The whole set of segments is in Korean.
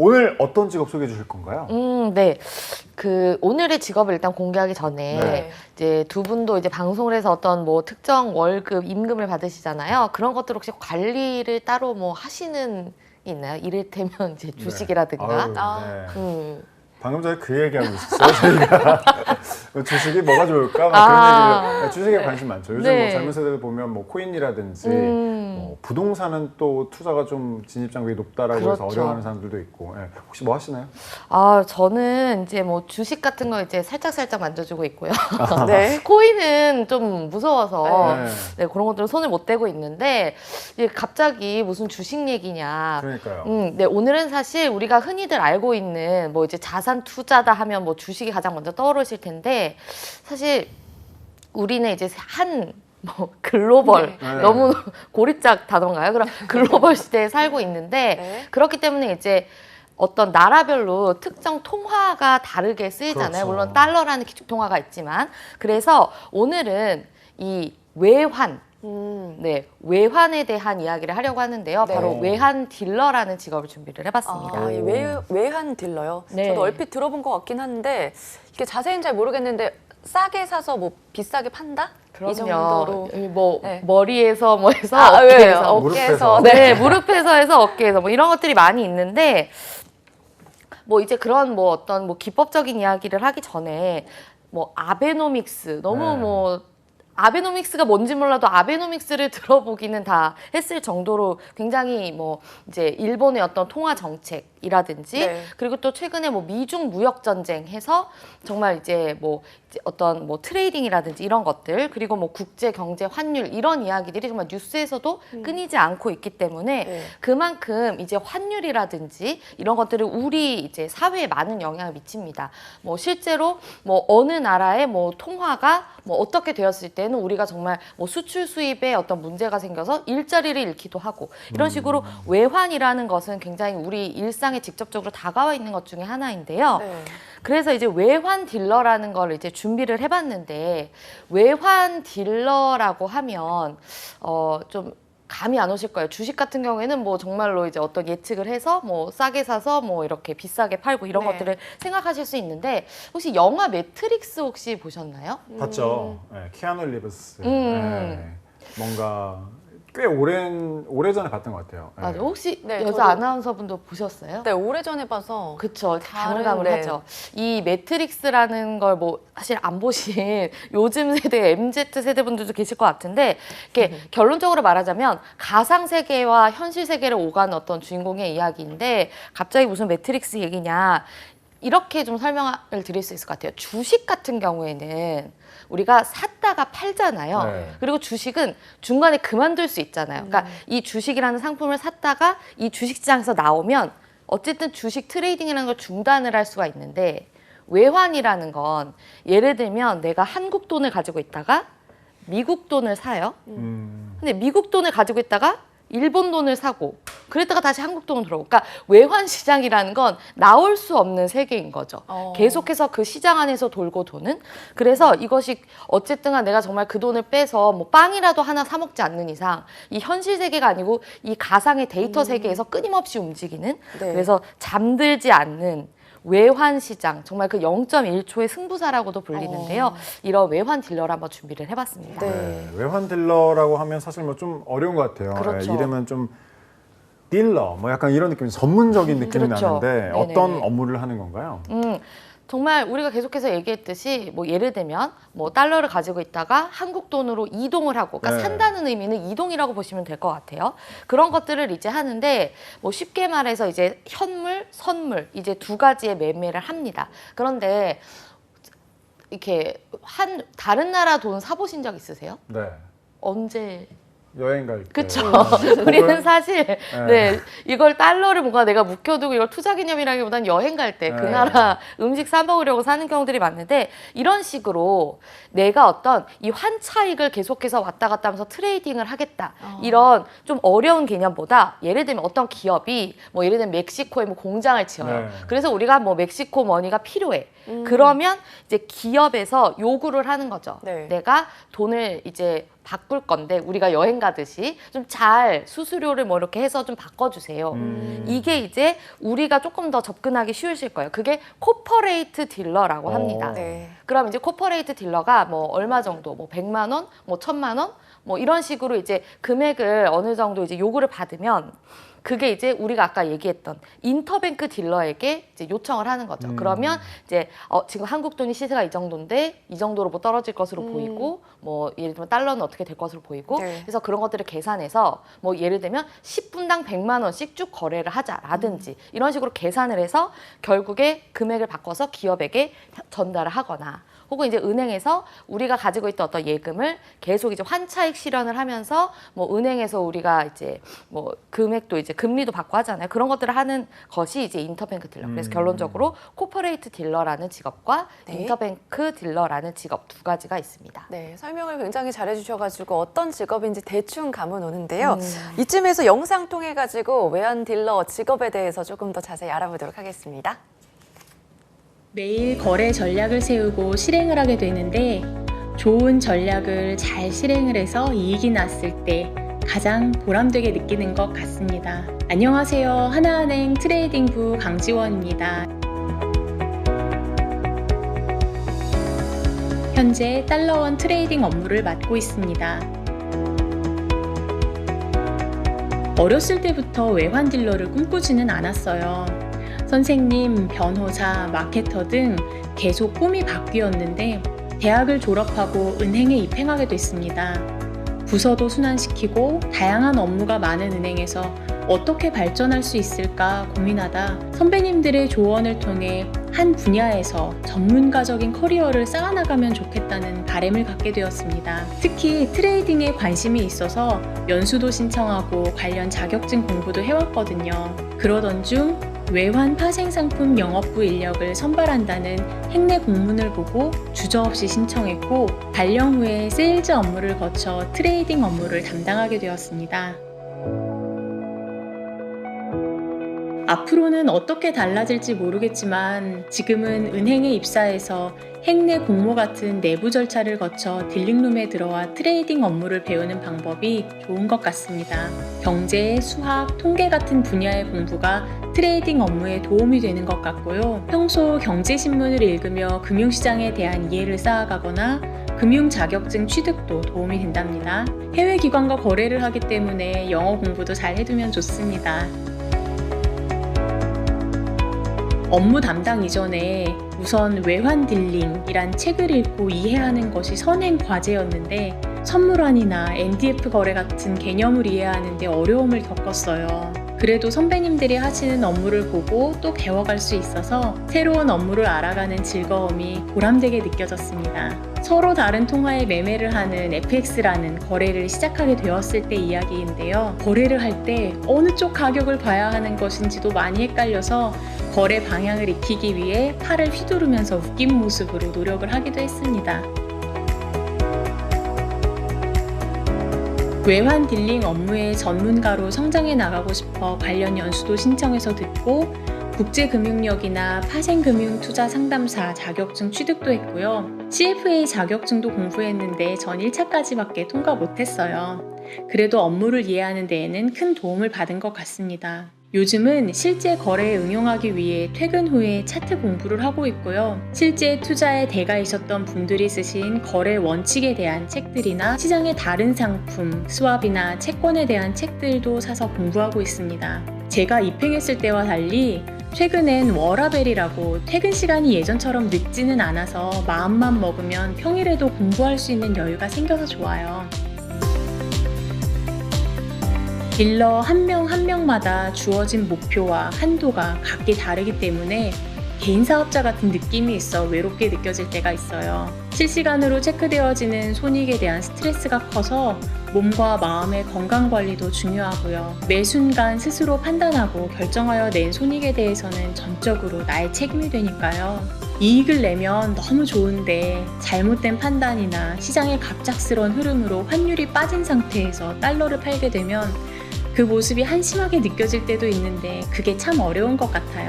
오늘 어떤 직업 소개해 주실 건가요? 음, 네. 그 오늘의 직업을 일단 공개하기 전에 네. 이제 두 분도 이제 방송을 해서 어떤 뭐 특정 월급 임금을 받으시잖아요. 그런 것들 혹시 관리를 따로 뭐 하시는 게 있나요? 이를테면 이제 주식이라든가. 네. 아유, 아. 네. 음. 방금 전에 그 얘기하고 있었어요. 저희가 주식이 뭐가 좋을까? 막 아. 그런 얘기를 주식에 관심 많죠. 요즘 네. 뭐 젊은 세대들 보면 뭐 코인이라든지 음. 뭐 부동산은 또 투자가 좀 진입 장벽이 높다라고 해서 그렇죠. 어려워하는 사람들도 있고 예. 혹시 뭐 하시나요? 아, 저는 이제 뭐 주식 같은 거 이제 살짝 살짝 만져주고 있고요. 네. 코인은 좀 무서워서 네. 네, 그런 것들은 손을 못 대고 있는데 이제 갑자기 무슨 주식 얘기냐. 그러니까요. 음, 네, 오늘은 사실 우리가 흔히들 알고 있는 뭐 이제 자산 투자다 하면 뭐 주식이 가장 먼저 떠오르실 텐데 사실 우리는 이제 한 뭐 글로벌 네. 너무 고리짝 단어인가요? 그럼 글로벌 시대에 살고 있는데 네. 그렇기 때문에 이제 어떤 나라별로 특정 통화가 다르게 쓰이잖아요. 그렇죠. 물론 달러라는 기축 통화가 있지만 그래서 오늘은 이 외환 음. 네, 외환에 대한 이야기를 하려고 하는데요. 네. 바로 외환 딜러라는 직업을 준비를 해봤습니다. 아, 이 외, 외환 딜러요. 네. 저도 얼핏 들어본 것 같긴 한데 이게 자세히는 잘 모르겠는데 싸게 사서 뭐 비싸게 판다? 이 정도로. 그럼요. 뭐 네. 머리에서 뭐 해서 아, 왜? 어깨에서 어깨에서. 네, 무릎에서 해서 어깨에서 뭐 이런 것들이 많이 있는데 뭐 이제 그런 뭐 어떤 뭐 기법적인 이야기를 하기 전에 뭐 아베노믹스 너무 네. 뭐 아베노믹스가 뭔지 몰라도 아베노믹스를 들어보기는 다 했을 정도로 굉장히 뭐 이제 일본의 어떤 통화 정책 이라든지 네. 그리고 또 최근에 뭐 미중 무역 전쟁 해서 정말 이제 뭐 이제 어떤 뭐 트레이딩이라든지 이런 것들 그리고 뭐 국제 경제 환율 이런 이야기들이 정말 뉴스에서도 끊이지 않고 있기 때문에 네. 그만큼 이제 환율이라든지 이런 것들을 우리 이제 사회에 많은 영향을 미칩니다. 뭐 실제로 뭐 어느 나라의 뭐 통화가 뭐 어떻게 되었을 때는 우리가 정말 뭐 수출 수입에 어떤 문제가 생겨서 일자리를 잃기도 하고 이런 식으로 외환이라는 것은 굉장히 우리 일상 에 직접적으로 다가와 있는 것 중에 하나인데요. 네. 그래서 이제 외환 딜러라는 걸 이제 준비를 해봤는데 외환 딜러라고 하면 어좀 감이 안 오실 거예요. 주식 같은 경우에는 뭐 정말로 이제 어떤 예측을 해서 뭐 싸게 사서 뭐 이렇게 비싸게 팔고 이런 네. 것들을 생각하실 수 있는데 혹시 영화 매트릭스 혹시 보셨나요? 봤죠. 네, 키아누 리브스. 음. 네. 뭔가 꽤 오랜 오래 전에 봤던 것 같아요. 네. 맞아. 혹시 네, 여자 저도- 아나운서분도 보셨어요? 네, 오래전에 봐서 그쵸. 다른, 가물가물하죠. 이 매트릭스라는 걸 뭐 사실 안 보신 요즘 세대 MZ 세대 분들도 계실 것 같은데 이게 결론적으로 말하자면 가상 세계와 현실 세계를 오가는 어떤 주인공의 이야기인데 갑자기 무슨 매트릭스 얘기냐 이렇게 좀 설명을 드릴 수 있을 것 같아요. 주식 같은 경우에는 우리가 샀다가 팔잖아요. 네. 그리고 주식은 중간에 그만둘 수 있잖아요. 그러니까 이 주식이라는 상품을 샀다가 이 주식시장에서 나오면 어쨌든 주식 트레이딩이라는 걸 중단을 할 수가 있는데 외환이라는 건 예를 들면 내가 한국 돈을 가지고 있다가 미국 돈을 사요. 음. 근데 미국 돈을 가지고 있다가 일본 돈을 사고 그랬다가 다시 한국 돈으로 들어오고 그러니까 외환 시장이라는 건 나올 수 없는 세계인 거죠. 어. 계속해서 그 시장 안에서 돌고 도는 그래서 이것이 어쨌든 간 내가 정말 그 돈을 빼서 뭐 빵이라도 하나 사 먹지 않는 이상 이 현실 세계가 아니고 이 가상의 데이터 세계에서 끊임없이 움직이는 음. 네. 그래서 잠들지 않는 외환 시장 정말 그 0.1초의 승부사라고도 불리는데요. 어. 이런 외환 딜러를 한번 준비를 해봤습니다. 네. 네, 외환 딜러라고 하면 사실 뭐 좀 어려운 것 같아요. 그렇죠. 예, 이름은 좀 딜러 뭐 약간 이런 느낌, 전문적인 느낌이 그렇죠. 나는데 네네네. 어떤 업무를 하는 건가요? 음, 정말 우리가 계속해서 얘기했듯이 뭐 예를 들면 뭐 달러를 가지고 있다가 한국 돈으로 이동을 하고 그러니까 네. 산다는 의미는 이동이라고 보시면 될 것 같아요. 그런 것들을 이제 하는데 뭐 쉽게 말해서 이제 현물, 선물 이제 두 가지의 매매를 합니다. 그런데 이렇게 한 다른 나라 돈 사보신 적 있으세요? 네, 언제 여행 갈 때. 그쵸. 혹은- 우리는 사실 네 이걸 달러를 뭔가 내가 묵혀두고 이걸 투자 개념이라기보다는 여행 갈 때 그 네. 나라 음식 사 먹으려고 사는 경우들이 많은데 이런 식으로 내가 어떤 이 환차익을 계속해서 왔다 갔다 하면서 트레이딩을 하겠다 어. 이런 좀 어려운 개념보다 예를 들면 어떤 기업이 뭐 예를 들면 멕시코에 뭐 공장을 지어요. 네. 그래서 우리가 뭐 멕시코 머니가 필요해. 음. 그러면 이제 기업에서 요구를 하는 거죠. 네. 내가 돈을 이제 바꿀 건데 우리가 여행 가듯이 좀 잘 수수료를 뭐 이렇게 해서 좀 바꿔주세요. 음. 이게 이제 우리가 조금 더 접근하기 쉬우실 거예요. 그게 코퍼레이트 딜러라고 어. 합니다. 네. 그럼 이제 코퍼레이트 딜러가 뭐 얼마 정도, 뭐 100만 원, 뭐 1000만 원, 뭐 이런 식으로 이제 금액을 어느 정도 이제 요구를 받으면 그게 이제 우리가 아까 얘기했던 인터뱅크 딜러에게 이제 요청을 하는 거죠. 음. 그러면 이제 어, 지금 한국 돈이 시세가 이 정도인데 이 정도로 뭐 떨어질 것으로 음. 보이고 뭐 예를 들면 달러는 어떻게 될 것으로 보이고 네. 그래서 그런 것들을 계산해서 뭐 예를 들면 10분당 100만 원씩 쭉 거래를 하자라든지 이런 식으로 계산을 해서 결국에 금액을 바꿔서 기업에게 전달을 하거나 혹은 이제 은행에서 우리가 가지고 있던 어떤 예금을 계속 이제 환차익 실현을 하면서 뭐 은행에서 우리가 이제 뭐 금액도 이제 금리도 받고 하잖아요. 그런 것들을 하는 것이 이제 인터뱅크 딜러. 그래서 음. 결론적으로 코퍼레이트 딜러라는 직업과 네. 인터뱅크 딜러라는 직업 두 가지가 있습니다. 네, 설명을 굉장히 잘해 주셔 가지고 어떤 직업인지 대충 감은 오는데요. 음. 이쯤에서 영상 통해 가지고 외환 딜러 직업에 대해서 조금 더 자세히 알아보도록 하겠습니다. 매일 거래 전략을 세우고 실행을 하게 되는데 좋은 전략을 잘 실행을 해서 이익이 났을 때 가장 보람되게 느끼는 것 같습니다. 안녕하세요. 하나은행 트레이딩부 강지원입니다. 현재 달러원 트레이딩 업무를 맡고 있습니다. 어렸을 때부터 외환 딜러를 꿈꾸지는 않았어요. 선생님, 변호사, 마케터 등 계속 꿈이 바뀌었는데 대학을 졸업하고 은행에 입행하게 됐습니다. 부서도 순환시키고 다양한 업무가 많은 은행에서 어떻게 발전할 수 있을까 고민하다 선배님들의 조언을 통해 한 분야에서 전문가적인 커리어를 쌓아나가면 좋겠다는 바람을 갖게 되었습니다. 특히 트레이딩에 관심이 있어서 연수도 신청하고 관련 자격증 공부도 해왔거든요. 그러던 중 외환 파생 상품 영업부 인력을 선발한다는 행내 공문을 보고 주저없이 신청했고 발령 후에 세일즈 업무를 거쳐 트레이딩 업무를 담당하게 되었습니다. 앞으로는 어떻게 달라질지 모르겠지만 지금은 은행에 입사해서 행내 공모 같은 내부 절차를 거쳐 딜링룸에 들어와 트레이딩 업무를 배우는 방법이 좋은 것 같습니다. 경제, 수학, 통계 같은 분야의 공부가 트레이딩 업무에 도움이 되는 것 같고요. 평소 경제신문을 읽으며 금융시장에 대한 이해를 쌓아가거나 금융 자격증 취득도 도움이 된답니다. 해외 기관과 거래를 하기 때문에 영어 공부도 잘 해두면 좋습니다. 업무 담당 이전에 우선 외환 딜링이란 책을 읽고 이해하는 것이 선행 과제였는데 선물환이나 NDF 거래 같은 개념을 이해하는데 어려움을 겪었어요. 그래도 선배님들이 하시는 업무를 보고 또 배워갈 수 있어서 새로운 업무를 알아가는 즐거움이 보람되게 느껴졌습니다. 서로 다른 통화에 매매를 하는 FX라는 거래를 시작하게 되었을 때 이야기인데요. 거래를 할 때 어느 쪽 가격을 봐야 하는 것인지도 많이 헷갈려서 거래 방향을 익히기 위해 팔을 휘두르면서 웃긴 모습으로 노력을 하기도 했습니다. 외환 딜링 업무의 전문가로 성장해 나가고 싶어 관련 연수도 신청해서 듣고 국제금융력이나 파생금융투자 상담사 자격증 취득도 했고요. CFA 자격증도 공부했는데 전 1차까지밖에 통과 못했어요. 그래도 업무를 이해하는 데에는 큰 도움을 받은 것 같습니다. 요즘은 실제 거래에 응용하기 위해 퇴근 후에 차트 공부를 하고 있고요. 실제 투자에 대가이셨던 분들이 쓰신 거래 원칙에 대한 책들이나 시장의 다른 상품, 스왑이나 채권에 대한 책들도 사서 공부하고 있습니다. 제가 입행했을 때와 달리 최근엔 워라벨이라고 퇴근 시간이 예전처럼 늦지는 않아서 마음만 먹으면 평일에도 공부할 수 있는 여유가 생겨서 좋아요. 딜러 한명한 명마다 주어진 목표와 한도가 각기 다르기 때문에 개인 사업자 같은 느낌이 있어 외롭게 느껴질 때가 있어요. 실시간으로 체크되어지는 손익에 대한 스트레스가 커서 몸과 마음의 건강 관리도 중요하고요. 매 순간 스스로 판단하고 결정하여 낸 손익에 대해서는 전적으로 나의 책임이 되니까요. 이익을 내면 너무 좋은데 잘못된 판단이나 시장의 갑작스러운 흐름으로 환율이 빠진 상태에서 달러를 팔게 되면 그 모습이 한심하게 느껴질 때도 있는데 그게 참 어려운 것 같아요.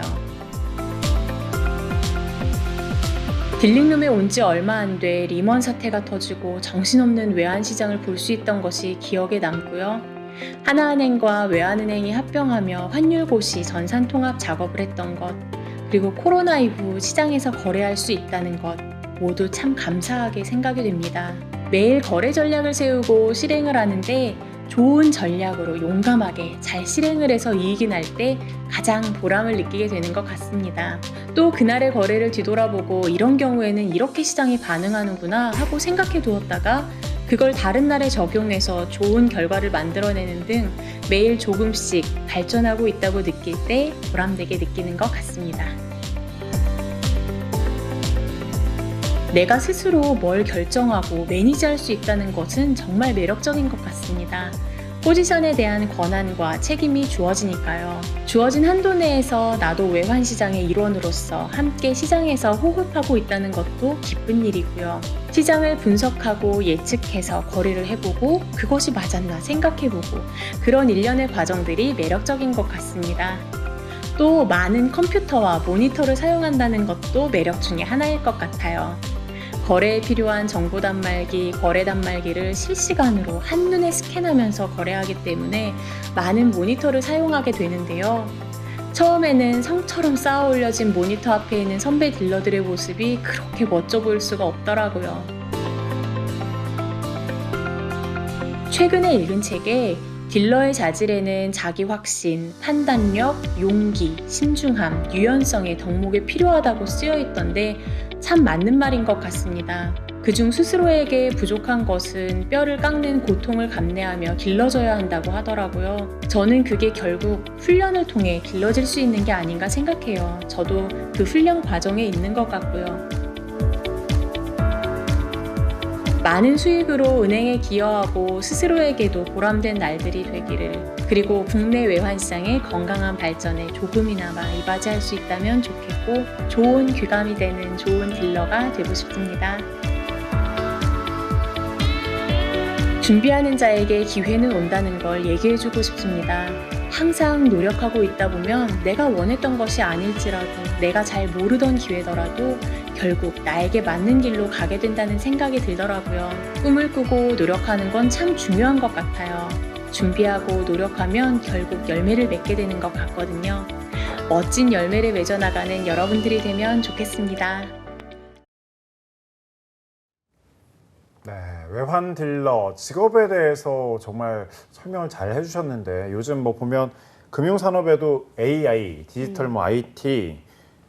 딜링룸에 온 지 얼마 안 돼 리먼 사태가 터지고 정신없는 외환시장을 볼 수 있던 것이 기억에 남고요. 하나은행과 외환은행이 합병하며 환율고시 전산 통합 작업을 했던 것, 그리고 코로나 이후 시장에서 거래할 수 있다는 것, 모두 참 감사하게 생각이 됩니다. 매일 거래 전략을 세우고 실행을 하는데 좋은 전략으로 용감하게 잘 실행을 해서 이익이 날 때 가장 보람을 느끼게 되는 것 같습니다. 또 그날의 거래를 뒤돌아보고 이런 경우에는 이렇게 시장이 반응하는구나 하고 생각해 두었다가 그걸 다른 날에 적용해서 좋은 결과를 만들어내는 등 매일 조금씩 발전하고 있다고 느낄 때 보람되게 느끼는 것 같습니다. 내가 스스로 뭘 결정하고 매니지할 수 있다는 것은 정말 매력적인 것 같습니다. 포지션에 대한 권한과 책임이 주어지니까요. 주어진 한도 내에서 나도 외환시장의 일원으로서 함께 시장에서 호흡하고 있다는 것도 기쁜 일이고요. 시장을 분석하고 예측해서 거래를 해보고 그것이 맞았나 생각해보고 그런 일련의 과정들이 매력적인 것 같습니다. 또 많은 컴퓨터와 모니터를 사용한다는 것도 매력 중에 하나일 것 같아요. 거래에 필요한 정보 단말기, 거래 단말기를 실시간으로 한눈에 스캔하면서 거래하기 때문에 많은 모니터를 사용하게 되는데요. 처음에는 성처럼 쌓아 올려진 모니터 앞에 있는 선배 딜러들의 모습이 그렇게 멋져 보일 수가 없더라고요. 최근에 읽은 책에 딜러의 자질에는 자기 확신, 판단력, 용기, 신중함, 유연성의 덕목이 필요하다고 쓰여 있던데 참 맞는 말인 것 같습니다. 그중 스스로에게 부족한 것은 뼈를 깎는 고통을 감내하며 길러져야 한다고 하더라고요. 저는 그게 결국 훈련을 통해 길러질 수 있는 게 아닌가 생각해요. 저도 그 훈련 과정에 있는 것 같고요. 많은 수익으로 은행에 기여하고 스스로에게도 보람된 날들이 되기를 그리고 국내 외환시장의 건강한 발전에 조금이나마 이바지할 수 있다면 좋겠고 좋은 귀감이 되는 좋은 딜러가 되고 싶습니다. 준비하는 자에게 기회는 온다는 걸 얘기해주고 싶습니다. 항상 노력하고 있다 보면 내가 원했던 것이 아닐지라도 내가 잘 모르던 기회더라도 결국 나에게 맞는 길로 가게 된다는 생각이 들더라고요. 꿈을 꾸고 노력하는 건 참 중요한 것 같아요. 준비하고 노력하면 결국 열매를 맺게 되는 것 같거든요. 멋진 열매를 맺어나가는 여러분들이 되면 좋겠습니다. 네, 외환 딜러 직업에 대해서 정말 설명을 잘 해주셨는데 요즘 뭐 보면 금융산업에도 AI, 디지털 뭐 IT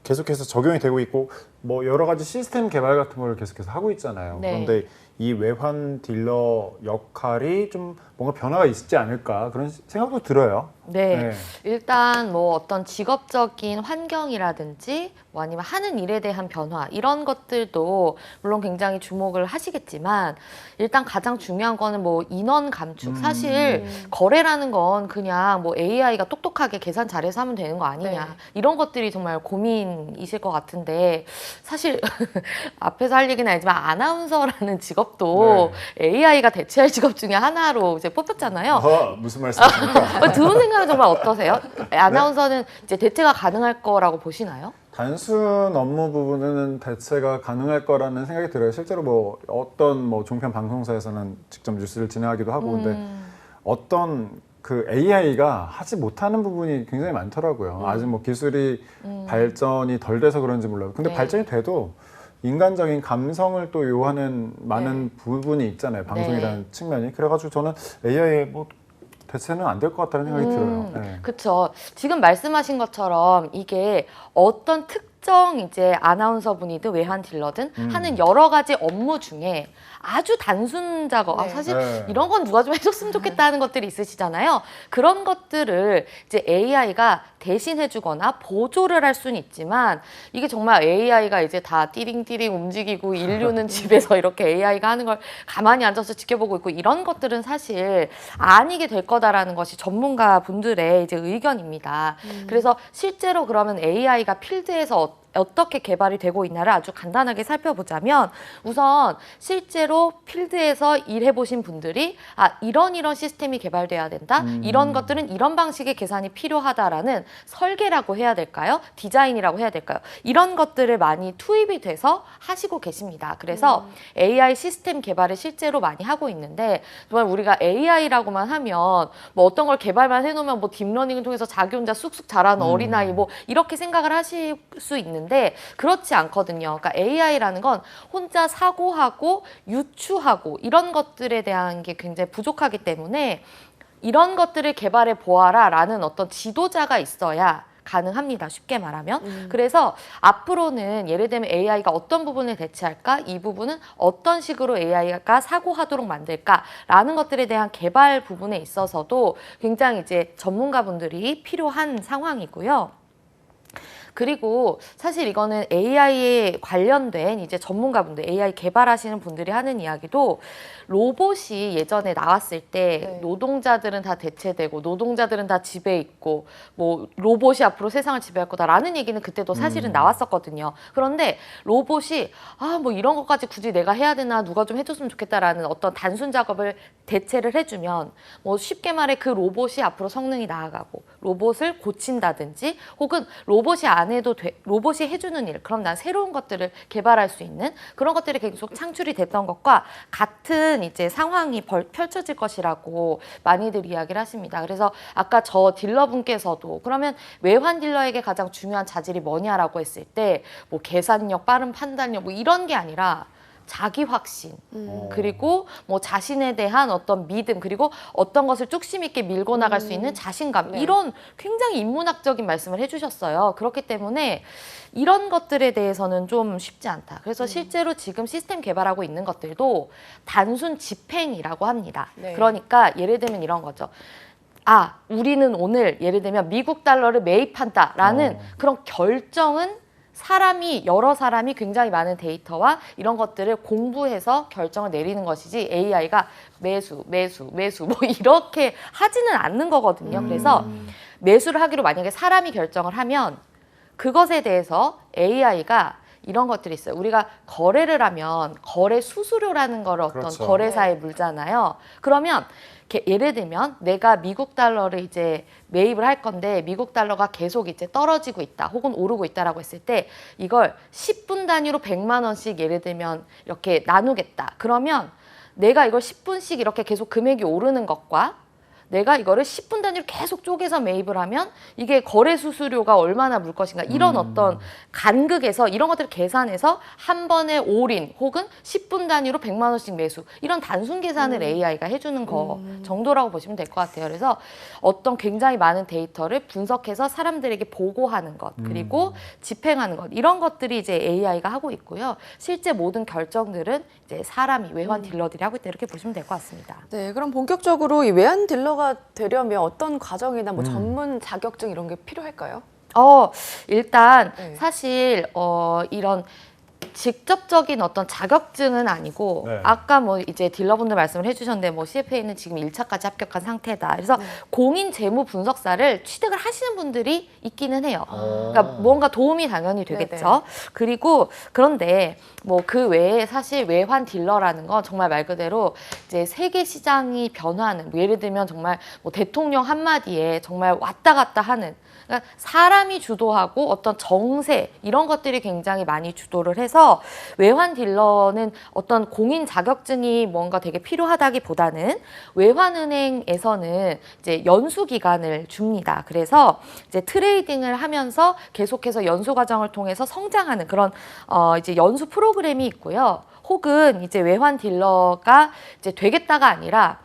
계속해서 적용이 되고 있고 뭐 여러 가지 시스템 개발 같은 걸 계속해서 하고 있잖아요. 네. 그런데 이 외환 딜러 역할이 좀 뭔가 변화가 있지 않을까 그런 생각도 들어요. 네. 일단 뭐 어떤 직업적인 환경이라든지 뭐 아니면 하는 일에 대한 변화 이런 것들도 물론 굉장히 주목을 하시겠지만 일단 가장 중요한 거는 뭐 인원 감축. 음. 사실 거래라는 건 그냥 뭐 AI가 똑똑하게 계산 잘해서 하면 되는 거 아니냐. 네. 이런 것들이 정말 고민이실 것 같은데 사실 앞에서 할 얘기는 아니지만 아나운서라는 직업도 AI가 대체할 직업 중에 하나로 이제 뽑혔잖아요. 어, 무슨 말씀이십니까? 어, 두분 생각은 정말 어떠세요? 아나운서는 이제 대체가 가능할 거라고 보시나요? 단순 업무 부분은 대체가 가능할 거라는 생각이 들어요. 실제로 뭐 어떤 뭐 종편 방송사에서는 직접 뉴스를 진행하기도 하고 근데 음, 어떤 그 AI가 하지 못하는 부분이 굉장히 많더라고요. 아직 뭐 기술이 음. 발전이 덜 돼서 그런지 몰라요. 근데 네. 발전이 돼도 인간적인 감성을 또 요하는 많은 부분이 있잖아요. 방송이라는 네. 측면이. 그래가지고 저는 AI 뭐 대체는 안 될 것 같다는 생각이 음, 들어요. 네. 그쵸. 지금 말씀하신 것처럼 이게 어떤 특정 이제 아나운서 분이든 외환 딜러든 음. 하는 여러 가지 업무 중에 아주 단순 작업, 아, 네. 사실 네. 이런 건 누가 좀 해줬으면 좋겠다 하는 것들이 있으시잖아요. 그런 것들을 이제 AI가 대신해주거나 보조를 할 수는 있지만 이게 정말 AI가 이제 다 띠링띠링 움직이고 인류는 집에서 이렇게 AI가 하는 걸 가만히 앉아서 지켜보고 있고 이런 것들은 사실 아니게 될 거다라는 것이 전문가 분들의 이제 의견입니다. 그래서 실제로 그러면 AI가 필드에서 어- 어떻게 개발이 되고 있나를 아주 간단하게 살펴보자면 우선 실제로 필드에서 일해 보신 분들이 아 이런 이런 시스템이 개발돼야 된다. 음. 이런 것들은 이런 방식의 계산이 필요하다라는 설계라고 해야 될까요? 디자인이라고 해야 될까요? 이런 것들을 많이 투입이 돼서 하시고 계십니다. 그래서 AI 시스템 개발을 실제로 많이 하고 있는데 정말 우리가 AI라고만 하면 뭐 어떤 걸 개발만 해놓으면 뭐 딥러닝을 통해서 자기 혼자 쑥쑥 자라는 음. 어린아이 뭐 이렇게 생각을 하실 수 있는 데 그렇지 않거든요. 그러니까 AI라는 건 혼자 사고하고 유추하고 이런 것들에 대한 게 굉장히 부족하기 때문에 이런 것들을 개발해 보아라 라는 어떤 지도자가 있어야 가능합니다. 쉽게 말하면. 그래서 앞으로는 예를 들면 AI가 어떤 부분을 대체할까? 이 부분은 어떤 식으로 AI가 사고하도록 만들까라는 것들에 대한 개발 부분에 있어서도 굉장히 이제 전문가분들이 필요한 상황이고요. 그리고 사실 이거는 AI에 관련된 이제 전문가분들, AI 개발하시는 분들이 하는 이야기도 로봇이 예전에 나왔을 때 네. 노동자들은 다 대체되고 노동자들은 다 집에 있고 뭐 로봇이 앞으로 세상을 지배할 거다라는 얘기는 그때도 사실은 음. 나왔었거든요. 그런데 로봇이 아 뭐 이런 것까지 굳이 내가 해야 되나 누가 좀 해줬으면 좋겠다라는 어떤 단순 작업을 대체를 해주면 뭐 쉽게 말해 그 로봇이 앞으로 성능이 나아가고 로봇을 고친다든지 혹은 로봇이 안 해도 돼 로봇이 해주는 일 그럼 난 새로운 것들을 개발할 수 있는 그런 것들이 계속 창출이 됐던 것과 같은 이제 상황이 벌, 펼쳐질 것이라고 많이들 이야기를 하십니다. 그래서 아까 저 딜러분께서도 그러면 외환 딜러에게 가장 중요한 자질이 뭐냐라고 했을 때 뭐 계산력, 빠른 판단력 뭐 이런 게 아니라 자기 확신 음. 그리고 뭐 자신에 대한 어떤 믿음 그리고 어떤 것을 뚝심 있게 밀고 나갈 수 있는 자신감 네. 이런 굉장히 인문학적인 말씀을 해주셨어요. 그렇기 때문에 이런 것들에 대해서는 좀 쉽지 않다. 음. 그래서 실제로 지금 시스템 개발하고 있는 것들도 단순 집행이라고 합니다. 네. 그러니까 예를 들면 이런 거죠. 아, 우리는 오늘 예를 들면 미국 달러를 매입한다라는 어. 그런 결정은 사람이 여러 사람이 굉장히 많은 데이터와 이런 것들을 공부해서 결정을 내리는 것이지 AI가 매수, 매수, 매수 뭐 이렇게 하지는 않는 거거든요. 음. 그래서 매수를 하기로 만약에 사람이 결정을 하면 그것에 대해서 AI가 이런 것들이 있어요. 우리가 거래를 하면 거래 수수료라는 걸 어떤 그렇죠. 거래사에 물잖아요. 그러면 게- 예를 들면 내가 미국 달러를 이제 매입을 할 건데 미국 달러가 계속 이제 떨어지고 있다 혹은 오르고 있다라고 했을 때 이걸 10분 단위로 100만 원씩 예를 들면 이렇게 나누겠다. 그러면 내가 이걸 10분씩 이렇게 계속 금액이 오르는 것과 내가 이거를 10분 단위로 계속 쪼개서 매입을 하면 이게 거래 수수료가 얼마나 물 것인가 이런 음. 어떤 간극에서 이런 것들을 계산해서 한 번에 올인 혹은 10분 단위로 100만 원씩 매수 이런 단순 계산을 AI가 해주는 거 정도라고 보시면 될 것 같아요. 그래서 어떤 굉장히 많은 데이터를 분석해서 사람들에게 보고하는 것 그리고 집행하는 것 이런 것들이 이제 AI가 하고 있고요. 실제 모든 결정들은 이제 사람이 외환 딜러들이 하고 있다 이렇게 보시면 될 것 같습니다. 네, 그럼 본격적으로 이 외환 딜러가 되려면 어떤 과정이나 뭐 음. 전문 자격증 이런 게 필요할까요? 어, 일단 네. 사실 어 이런 직접적인 어떤 자격증은 아니고 네. 아까 뭐 이제 딜러분들 말씀을 해주셨는데 뭐 CFA는 지금 1차까지 합격한 상태다. 그래서 네. 공인 재무 분석사를 취득을 하시는 분들이 있기는 해요. 어. 그러니까 뭔가 도움이 당연히 되겠죠. 그리고 그런데 뭐 그 외에 사실 외환 딜러라는 건 정말 말 그대로 이제 세계 시장이 변화하는 뭐 예를 들면 정말 뭐 대통령 한마디에 정말 왔다 갔다 하는 그러니까 사람이 주도하고 어떤 정세 이런 것들이 굉장히 많이 주도를 해서 외환 딜러는 어떤 공인 자격증이 뭔가 되게 필요하다기보다는 외환은행에서는 이제 연수 기간을 줍니다. 그래서 이제 트레이딩을 하면서 계속해서 연수 과정을 통해서 성장하는 그런 어 이제 연수 프로그램이 있고요. 혹은 이제 외환 딜러가 이제 되겠다가 아니라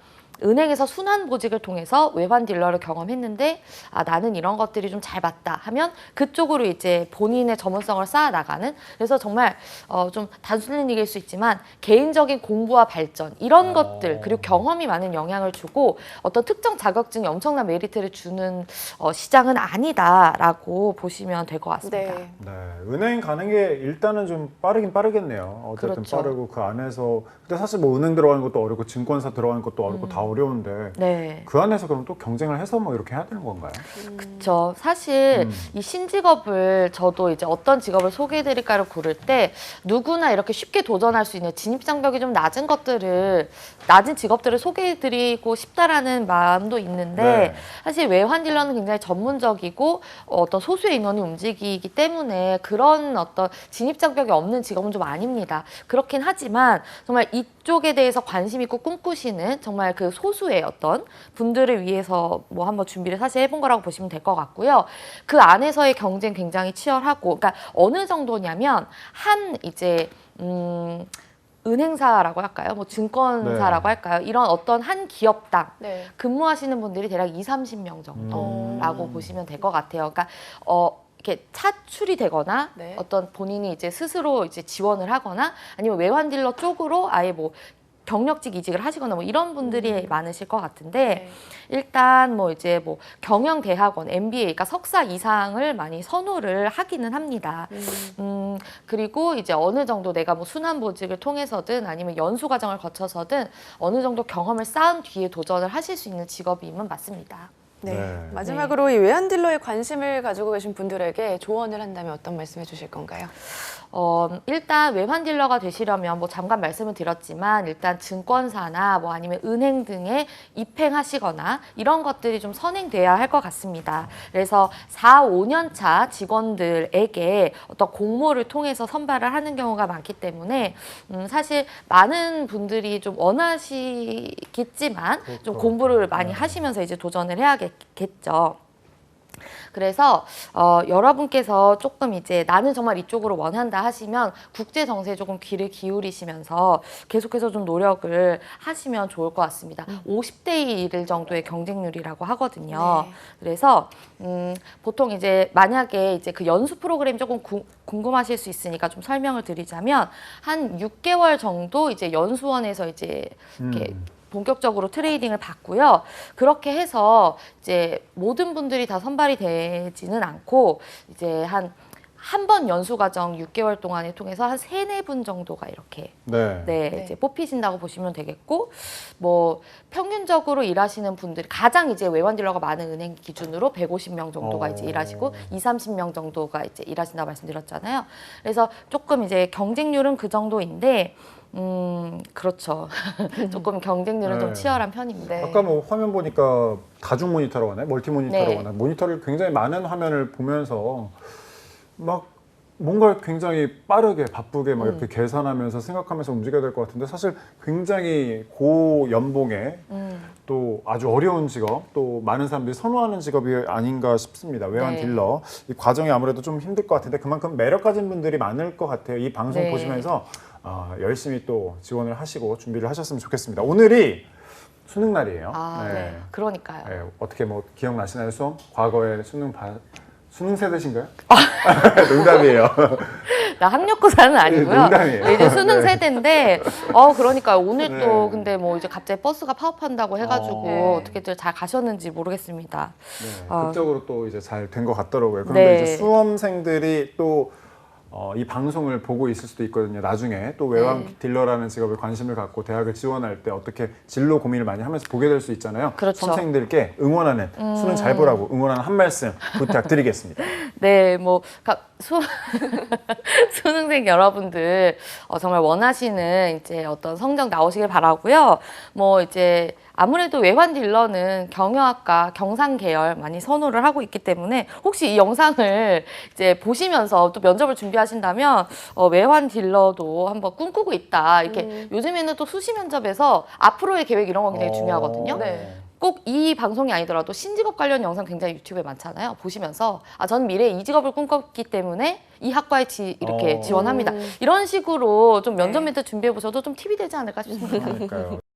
은행에서 순환 보직을 통해서 외환 딜러를 경험했는데 아 나는 이런 것들이 좀 잘 맞다 하면 그쪽으로 이제 본인의 전문성을 쌓아 나가는 그래서 정말 어 좀 단순한 얘기일 수 있지만 개인적인 공부와 발전 이런 어. 것들 그리고 경험이 많은 영향을 주고 어떤 특정 자격증이 엄청난 메리트를 주는 어 시장은 아니다라고 보시면 될 것 같습니다. 네. 네, 은행 가는 게 일단은 좀 빠르긴 빠르겠네요. 어쨌든 그렇죠. 빠르고 그 안에서 근데 사실 뭐 은행 들어가는 것도 어렵고 증권사 들어가는 것도 어렵고 다 어려운데 네. 그 안에서 그럼 또 경쟁을 해서 뭐 이렇게 해야 되는 건가요? 그렇죠. 사실 음. 이 신직업을 저도 이제 어떤 직업을 소개해드릴까를 고를 때 누구나 이렇게 쉽게 도전할 수 있는 진입 장벽이 좀 낮은 것들을 낮은 직업들을 소개해드리고 싶다라는 마음도 있는데 네. 사실 외환 딜러는 굉장히 전문적이고 어, 어떤 소수의 인원이 움직이기 때문에 그런 어떤 진입 장벽이 없는 직업은 좀 아닙니다. 그렇긴 하지만 정말 이쪽에 대해서 관심 있고 꿈꾸시는 정말 그 소수의 어떤 분들을 위해서 뭐 한번 준비를 사실 해본 거라고 보시면 될 것 같고요. 그 안에서의 경쟁 굉장히 치열하고, 그러니까 어느 정도냐면 한 이제 음. 은행사라고 할까요? 뭐 증권사라고 네. 할까요? 이런 어떤 한 기업당 네. 근무하시는 분들이 대략 2, 30명 정도라고 음. 보시면 될 것 같아요. 그러니까 어 이렇게 차출이 되거나 네. 어떤 본인이 이제 스스로 이제 지원을 하거나 아니면 외환 딜러 쪽으로 아예 뭐 경력직 이직을 하시거나 뭐 이런 분들이 음. 많으실 것 같은데 네. 일단 뭐 이제 뭐 경영 대학원 MBA 그러니까 석사 이상을 많이 선호를 하기는 합니다. 음. 음, 그리고 이제 어느 정도 내가 뭐 순환 보직을 통해서든 아니면 연수 과정을 거쳐서든 어느 정도 경험을 쌓은 뒤에 도전을 하실 수 있는 직업임은 맞습니다. 네. 네. 마지막으로 이 외환 딜러에 관심을 가지고 계신 분들에게 조언을 한다면 어떤 말씀해 주실 건가요? 어, 일단 외환 딜러가 되시려면 뭐 잠깐 말씀을 드렸지만 일단 증권사나 뭐 아니면 은행 등에 입행하시거나 이런 것들이 좀 선행돼야 할 것 같습니다. 그래서 4, 5년 차 직원들에게 어떤 공모를 통해서 선발을 하는 경우가 많기 때문에 음, 사실 많은 분들이 좀 원하시겠지만 좀 그렇죠. 공부를 많이 네. 하시면서 이제 도전을 해야겠죠. 그래서 어, 여러분께서 조금 이제 나는 정말 이쪽으로 원한다 하시면 국제 정세에 조금 귀를 기울이시면서 계속해서 좀 노력을 하시면 좋을 것 같습니다. 50대 1 정도의 경쟁률이라고 하거든요. 네. 그래서 음, 보통 이제 만약에 이제 그 연수 프로그램 조금 구- 궁금하실 수 있으니까 좀 설명을 드리자면 한 6개월 정도 이제 연수원에서 이제 이렇게 음. 본격적으로 트레이딩을 받고요. 그렇게 해서 이제 모든 분들이 다 선발이 되지는 않고 이제 한 한 번 연수 과정 6개월 동안에 통해서 한 세네 분 정도가 이렇게 네. 네, 네. 이제 뽑히신다고 보시면 되겠고 뭐 평균적으로 일하시는 분들이 가장 이제 외환 딜러가 많은 은행 기준으로 150명 정도가 어. 이제 일하시고 2, 30명 정도가 이제 일하신다고 말씀드렸잖아요. 그래서 조금 이제 경쟁률은 그 정도인데 음, 그렇죠. 조금 경쟁률은 좀 네. 치열한 편입니다. 네. 아까 뭐 화면 보니까 다중 모니터라고 하나요? 멀티 모니터라고 네. 하나요? 모니터를 굉장히 많은 화면을 보면서 막 뭔가 굉장히 빠르게 바쁘게 막 음. 이렇게 계산하면서 생각하면서 움직여야 될 것 같은데 사실 굉장히 고 연봉에 음. 또 아주 어려운 직업 또 많은 사람들이 선호하는 직업이 아닌가 싶습니다. 외환 네. 딜러 이 과정이 아무래도 좀 힘들 것 같은데 그만큼 매력 가진 분들이 많을 것 같아요. 이 방송 네. 보시면서 아, 열심히 또 지원을 하시고 준비를 하셨으면 좋겠습니다. 오늘이 수능 날이에요. 아, 네. 그러니까요. 네, 어떻게 뭐 기억나시나요, 수험? 과거에 수능 봐 수능 세대신가요? 아. 농담이에요. 나 학력고사는 아니고요. 농담이에요. 네, 이제 수능 네. 세대인데, 어 그러니까 오늘 또 네. 근데 뭐 이제 갑자기 버스가 파업한다고 해가지고 어. 어 떻게들 잘 가셨는지 모르겠습니다. 네, 아. 극적으로 또 이제 잘 된 것 같더라고요. 그런데 네. 이제 수험생들이 또 어, 이 방송을 보고 있을 수도 있거든요. 나중에 또 외환 네. 딜러라는 직업에 관심을 갖고 대학을 지원할 때 어떻게 진로 고민을 많이 하면서 보게 될 수 있잖아요. 그렇죠. 수험생들께 응원하는 수능 잘 보라고 응원하는 한 말씀 부탁드리겠습니다. 네, 뭐 가- 수, 수능생 여러분들 어, 정말 원하시는 이제 어떤 성적 나오시길 바라고요. 뭐 이제 아무래도 외환 딜러는 경영학과 경상 계열 많이 선호를 하고 있기 때문에 혹시 이 영상을 이제 보시면서 또 면접을 준비하 신다면 어, 외환 딜러도 한번 꿈꾸고 있다. 이렇게 음. 요즘에는 또 수시 면접에서 앞으로의 계획 이런 거 굉장히 어, 중요하거든요. 네. 꼭 이 방송이 아니더라도 신직업 관련 영상 굉장히 유튜브에 많잖아요. 보시면서 아 저는 미래에 이 직업을 꿈꿨기 때문에 이 학과에 지, 이렇게 어. 지원합니다. 음. 이런 식으로 좀 면접 네. 멘트 준비해 보셔도 좀 팁이 되지 않을까 싶습니다. 그러니까요.